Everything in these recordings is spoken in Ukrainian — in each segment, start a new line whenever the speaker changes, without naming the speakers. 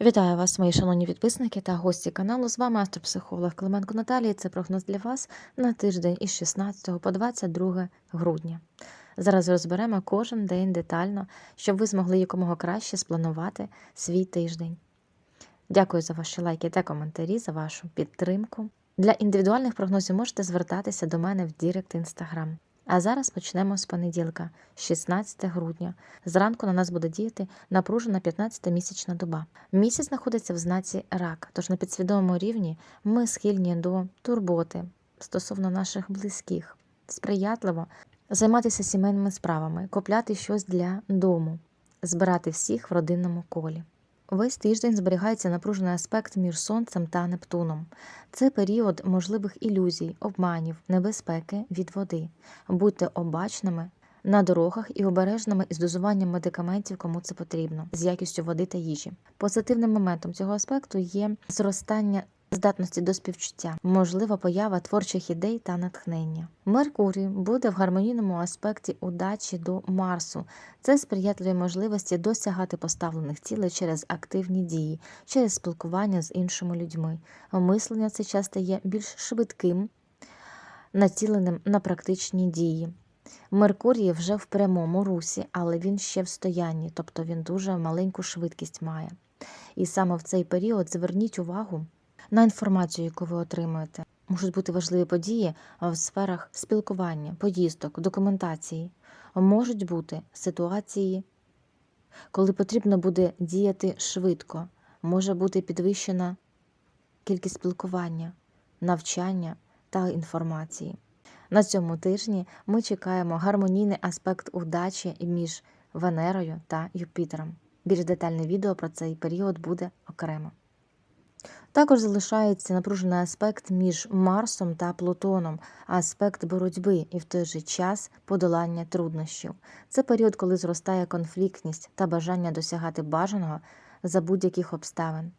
Вітаю вас, мої шановні підписники та гості каналу. З вами астропсихолог Клименко Наталія. Це прогноз для вас на тиждень із 16 по 22 грудня. Зараз розберемо кожен день детально, щоб ви змогли якомога краще спланувати свій тиждень. Дякую за ваші лайки та коментарі, за вашу підтримку. Для індивідуальних прогнозів можете звертатися до мене в Дірект Інстаграм. А зараз почнемо з понеділка, 16 грудня. Зранку на нас буде діяти напружена 15-місячна доба. Місяць знаходиться в знаці рак, тож на підсвідомому рівні ми схильні до турботи стосовно наших близьких, сприятливо займатися сімейними справами, купляти щось для дому, збирати всіх в родинному колі. Весь тиждень зберігається напружений аспект між сонцем та Нептуном. Це період можливих ілюзій, обманів, небезпеки від води. Будьте обачними на дорогах і обережними із дозуванням медикаментів, кому це потрібно, з якістю води та їжі. Позитивним моментом цього аспекту є зростання здатності до співчуття, можлива поява творчих ідей та натхнення. Меркурій буде в гармонійному аспекті удачі до Марсу. Це сприятливі можливості досягати поставлених цілей через активні дії, через спілкування з іншими людьми. Мислення в цей час стає більш швидким, націленим на практичні дії. Меркурій вже в прямому русі, але він ще в стоянні, тобто він дуже маленьку швидкість має. І саме в цей період зверніть увагу на інформацію, яку ви отримуєте. Можуть бути важливі події в сферах спілкування, поїздок, документації. Можуть бути ситуації, коли потрібно буде діяти швидко, може бути підвищена кількість спілкування, навчання та інформації. На цьому тижні ми чекаємо гармонійний аспект удачі між Венерою та Юпітером. Більш детальне відео про цей період буде окремо. Також залишається напружений аспект між Марсом та Плутоном, аспект боротьби і в той же час подолання труднощів. Це період, коли зростає конфліктність та бажання досягати бажаного за будь-яких обставин,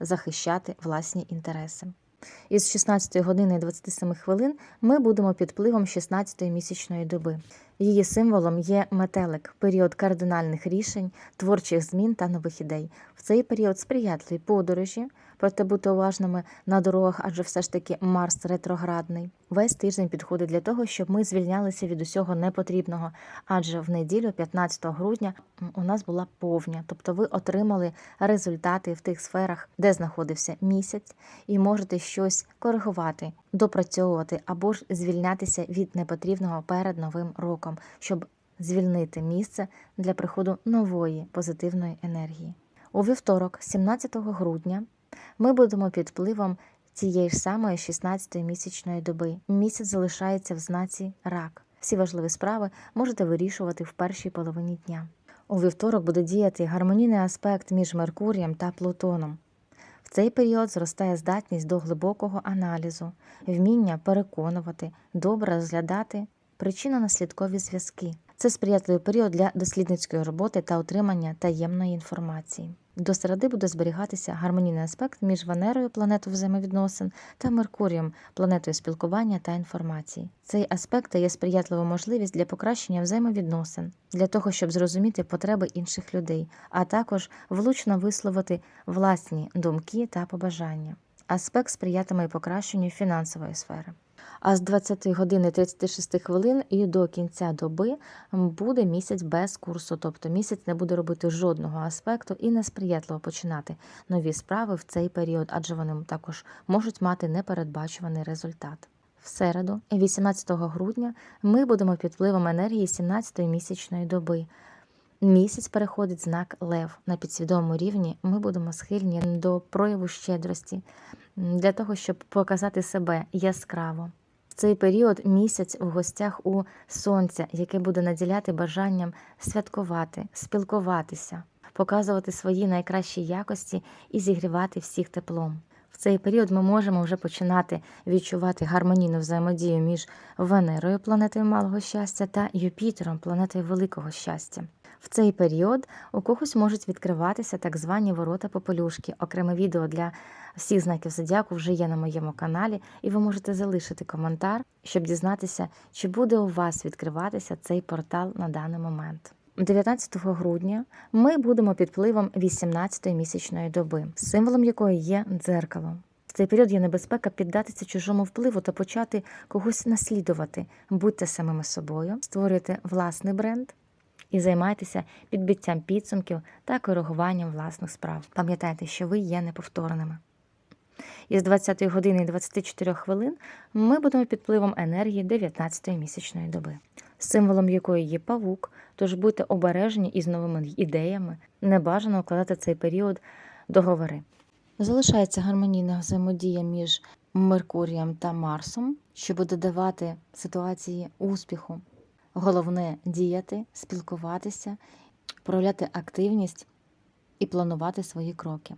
захищати власні інтереси. Із 16 години і 27 хвилин ми будемо під впливом 16-ї місячної доби. Її символом є метелик, період кардинальних рішень, творчих змін та нових ідей. В цей період сприятливі подорожі, проте бути уважними на дорогах, адже все ж таки Марс ретроградний. Весь тиждень підходить для того, щоб ми звільнялися від усього непотрібного. Адже в неділю, 15 грудня, у нас була повня, тобто ви отримали результати в тих сферах, де знаходився місяць, і можете щось коригувати, допрацьовувати або ж звільнятися від непотрібного перед новим роком, щоб звільнити місце для приходу нової позитивної енергії. У вівторок, 17 грудня, ми будемо під впливом цієї ж самої 16-ї місячної доби. Місяць залишається в знаці рак. Всі важливі справи можете вирішувати в першій половині дня. У вівторок буде діяти гармонійний аспект між Меркурієм та Плутоном. В цей період зростає здатність до глибокого аналізу, вміння переконувати, добре розглядати причинно-наслідкові зв'язки. Це сприятливий період для дослідницької роботи та отримання таємної інформації. До середи буде зберігатися гармонійний аспект між Венерою, планетою взаємовідносин, та Меркурієм, планетою спілкування та інформації. Цей аспект дає сприятливу можливість для покращення взаємовідносин, для того, щоб зрозуміти потреби інших людей, а також влучно висловити власні думки та побажання. Аспект сприятиме і покращенню фінансової сфери. А з 20 години 36 хвилин і до кінця доби буде місяць без курсу, тобто місяць не буде робити жодного аспекту і несприятливо починати нові справи в цей період, адже вони також можуть мати непередбачуваний результат. В середу, 18 грудня, ми будемо під впливом енергії 17-ї місячної доби. Місяць переходить знак Лев на підсвідомому рівні. Ми будемо схильні до прояву щедрості для того, щоб показати себе яскраво. В цей період місяць в гостях у сонця, яке буде наділяти бажанням святкувати, спілкуватися, показувати свої найкращі якості і зігрівати всіх теплом. В цей період ми можемо вже починати відчувати гармонійну взаємодію між Венерою, планетою малого щастя, та Юпітером, планетою великого щастя. В цей період у когось можуть відкриватися так звані ворота попелюшки. Окреме відео для всіх знаків зодіаку вже є на моєму каналі, і ви можете залишити коментар, щоб дізнатися, чи буде у вас відкриватися цей портал на даний момент. 19 грудня ми будемо під впливом 18-ї місячної доби, символом якої є дзеркало. В цей період є небезпека піддатися чужому впливу та почати когось наслідувати. Будьте самими собою, створюйте власний бренд і займайтеся підбиттям підсумків та коригуванням власних справ. Пам'ятайте, що ви є неповторними. Із 20 години і 24 хвилин ми будемо під впливом енергії 19-ї місячної доби, символом якої є павук, тож будьте обережні із новими ідеями, не бажано вкладати в цей період договори. Залишається гармонійна взаємодія між Меркурієм та Марсом, що буде давати ситуації успіху. Головне діяти, спілкуватися, проявляти активність і планувати свої кроки.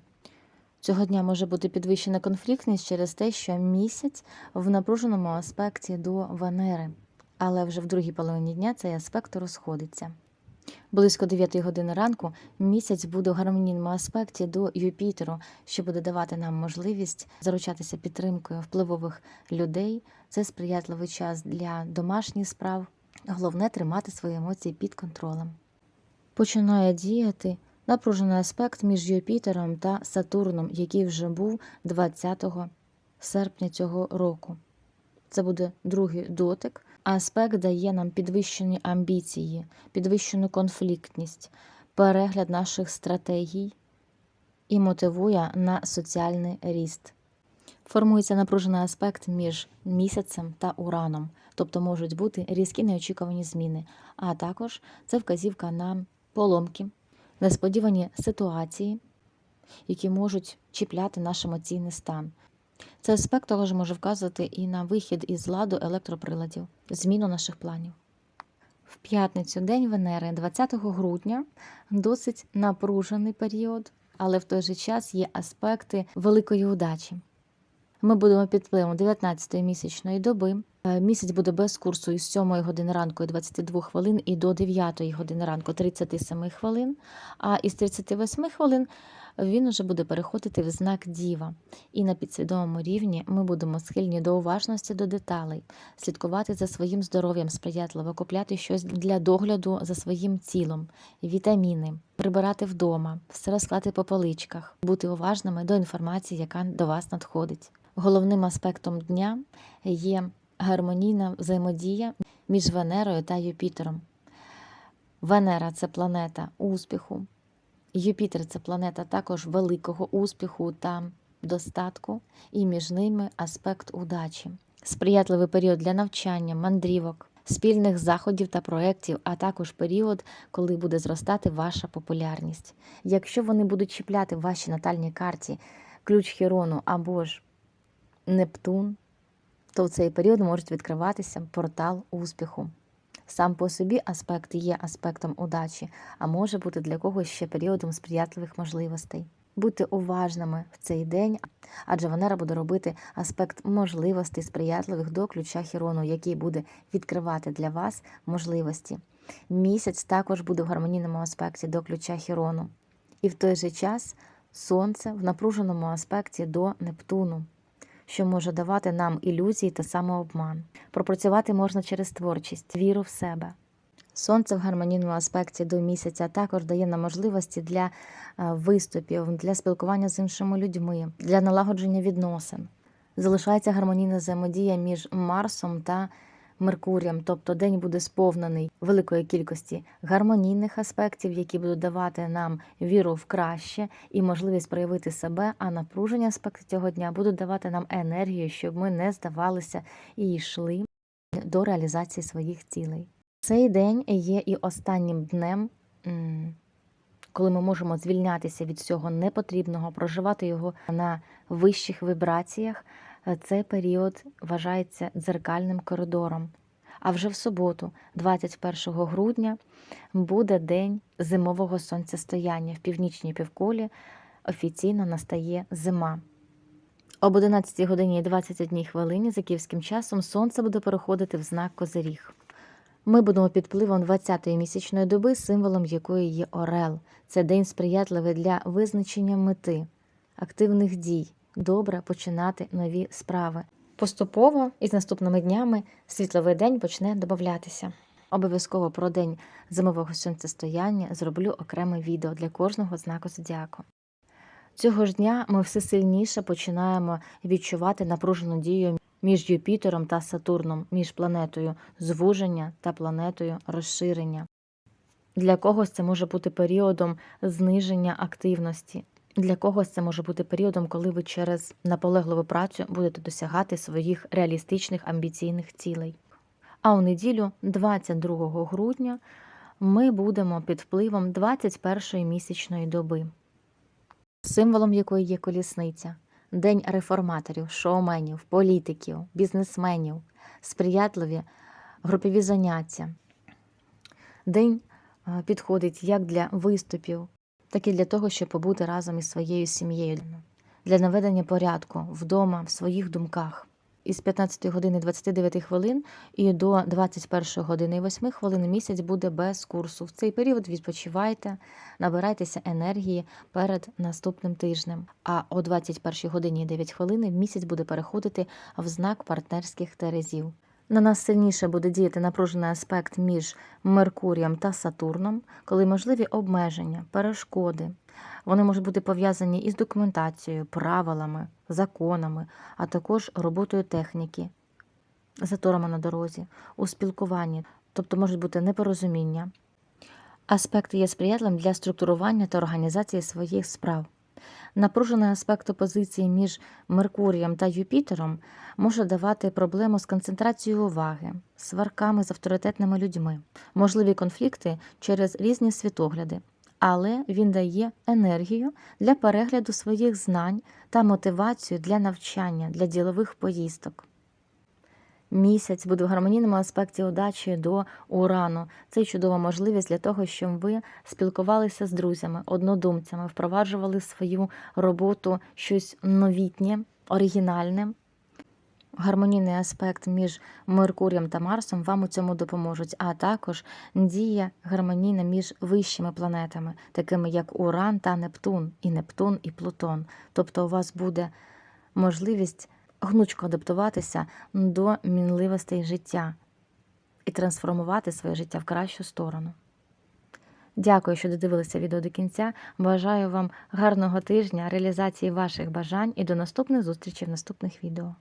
Цього дня може бути підвищена конфліктність через те, що місяць в напруженому аспекті до Венери, але вже в другій половині дня цей аспект розходиться. Близько 9 години ранку місяць буде в гармонійному аспекті до Юпітеру, що буде давати нам можливість заручатися підтримкою впливових людей. Це сприятливий час для домашніх справ. Головне тримати свої емоції під контролем. Починає діяти напружений аспект між Юпітером та Сатурном, який вже був 20 серпня цього року. Це буде другий дотик. Аспект дає нам підвищені амбіції, підвищену конфліктність, перегляд наших стратегій і мотивує на соціальний ріст. Формується напружений аспект між місяцем та ураном, тобто можуть бути різкі неочікувані зміни, а також це вказівка на поломки, несподівані ситуації, які можуть чіпляти наш емоційний стан. Цей аспект також може вказувати і на вихід із ладу електроприладів, зміну наших планів. В п'ятницю День Венери, 20 грудня, досить напружений період, але в той же час є аспекти великої удачі. Ми будемо під впливом 19-ї місячної доби. Е, Місяць буде без курсу із 7 години ранку і 22 хвилин і до 9 години ранку 37 хвилин. А із 38 хвилин він уже буде переходити в знак діва. І на підсвідомому рівні ми будемо схильні до уважності до деталей, слідкувати за своїм здоров'ям сприятливо, купляти щось для догляду за своїм тілом, вітаміни, прибирати вдома, все розклати по поличках, бути уважними до інформації, яка до вас надходить. Головним аспектом дня є гармонійна взаємодія між Венерою та Юпітером. Венера це планета успіху, Юпітер це планета також великого успіху та достатку, і між ними аспект удачі, сприятливий період для навчання, мандрівок, спільних заходів та проєктів, а також період, коли буде зростати ваша популярність. Якщо вони будуть чіпляти в вашій натальній карті ключ Хірону або ж Нептун, то в цей період можуть відкриватися портал успіху. Сам по собі аспект є аспектом удачі, а може бути для когось ще періодом сприятливих можливостей. Будьте уважними в цей день, адже Венера буде робити аспект можливостей сприятливих до ключа Хірону, який буде відкривати для вас можливості. Місяць також буде в гармонійному аспекті до ключа Хірону. І в той же час Сонце в напруженому аспекті до Нептуну що може давати нам ілюзії та самообман. Пропрацювати можна через творчість, віру в себе. Сонце в гармонійному аспекті до місяця також дає нам можливості для е, виступів, для спілкування з іншими людьми, для налагодження відносин. Залишається гармонійна взаємодія між Марсом та Меркурієм, тобто день буде сповнений великої кількості гармонійних аспектів, які будуть давати нам віру в краще і можливість проявити себе. А напруження аспекти цього дня будуть давати нам енергію, щоб ми не здавалися і йшли до реалізації своїх цілей. Цей день є і останнім днем, коли ми можемо звільнятися від всього непотрібного, проживати його на вищих вібраціях. Е, Цей період вважається дзеркальним коридором. А вже в суботу, 21 грудня, буде день зимового сонцестояння. В північній півкулі офіційно настає зима. Об 11 годині і 21 хвилині за київським часом сонце буде переходити в знак Козиріг. Ми будемо під впливом 20-ї місячної доби, символом якої є Орел. Це день сприятливий для визначення мети, активних дій, добре починати нові справи. Поступово із наступними днями світловий день почне додатися. Обов'язково про день зимового сонцестояння зроблю окреме відео для кожного знаку зодіаку. Цього ж дня ми все сильніше починаємо відчувати напружену дію між Юпітером та Сатурном, між планетою звуження та планетою розширення. Для когось це може бути періодом зниження активності. Для когось це може бути періодом, коли ви через наполегливу працю будете досягати своїх реалістичних амбіційних цілей. А у неділю, 22 грудня, ми будемо під впливом 21-ї місячної доби, символом якої є колісниця, день реформаторів, шоуменів, політиків, бізнесменів, сприятливі групові заняття. День е, підходить як для виступів, так і для того, щоб побути разом із своєю сім'єю, для наведення порядку вдома, в своїх думках. Із 15 години 29 хвилин і до 21 години 8 хвилин місяць буде без курсу. В цей період відпочивайте, набирайтеся енергії перед наступним тижнем. А о 21 годині 9 хвилин місяць буде переходити в знак партнерських терезів. На нас сильніше буде діяти напружений аспект між Меркурієм та Сатурном, коли можливі обмеження, перешкоди. Вони можуть бути пов'язані із документацією, правилами, законами, а також роботою техніки, заторами на дорозі, у спілкуванні, тобто можуть бути непорозуміння. Аспект є сприятливим для структурування та організації своїх справ. Напружений аспект опозиції між Меркурієм та Юпітером може давати проблему з концентрацією уваги, сварками з авторитетними людьми, можливі конфлікти через різні світогляди, але він дає енергію для перегляду своїх знань та мотивацію для навчання, для ділових поїздок. Місяць буде в гармонійному аспекті удачі до урану. Це чудова можливість для того, щоб ви спілкувалися з друзями, однодумцями, впроваджували свою роботу щось новітнє, оригінальне. Гармонійний аспект між Меркурієм та Марсом вам у цьому допоможуть, а також дія гармонійна між вищими планетами, такими як Уран та Нептун, і Нептун, і Плутон. Тобто у вас буде можливість гнучко адаптуватися до мінливостей життя і трансформувати своє життя в кращу сторону. Дякую, що додивилися відео до кінця. Бажаю вам гарного тижня, реалізації ваших бажань і до наступних зустрічей в наступних відео.